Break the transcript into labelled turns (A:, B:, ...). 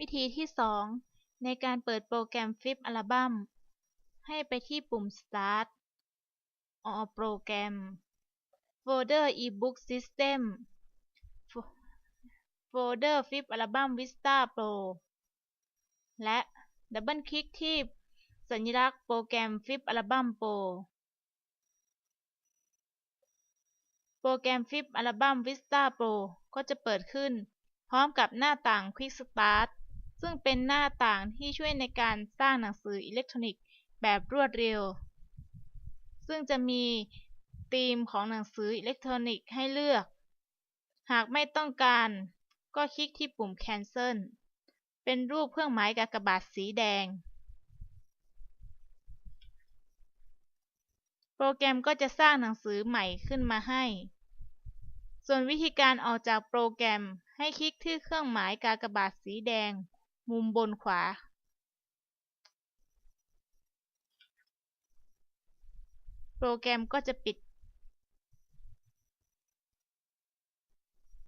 A: วิธีที่ 2 ในการเปิดโปรแกรม Flip อัลบั้มให้ไปที่ปุ่ม Start All Program โฟลเดอร์ eBook System โฟลเดอร์ Flip อัลบั้ม Vista Pro และดับเบิลคลิกที่สัญลักษณ์โปรแกรม Flip อัลบั้ม Pro โปรแกรม Flip อัลบั้ม Vista Pro ก็จะเปิดขึ้นพร้อมกับหน้าต่าง Quick Start ซึ่งเป็นหน้าต่างที่ช่วยในการสร้างหนังสืออิเล็กทรอนิกส์แบบรวดเร็ว ซึ่งจะมีธีมของหนังสืออิเล็กทรอนิกส์ให้เลือก หากไม่ต้องการก็คลิกที่ปุ่ม Cancel เป็นรูปเครื่องหมายกากบาทสีแดง โปรแกรมก็จะสร้างหนังสือใหม่ขึ้นมาให้ ส่วนวิธีการออกจากโปรแกรมให้คลิกที่เครื่องหมายกากบาทสีแดง มุมบนขวา โปรแกรมก็จะปิด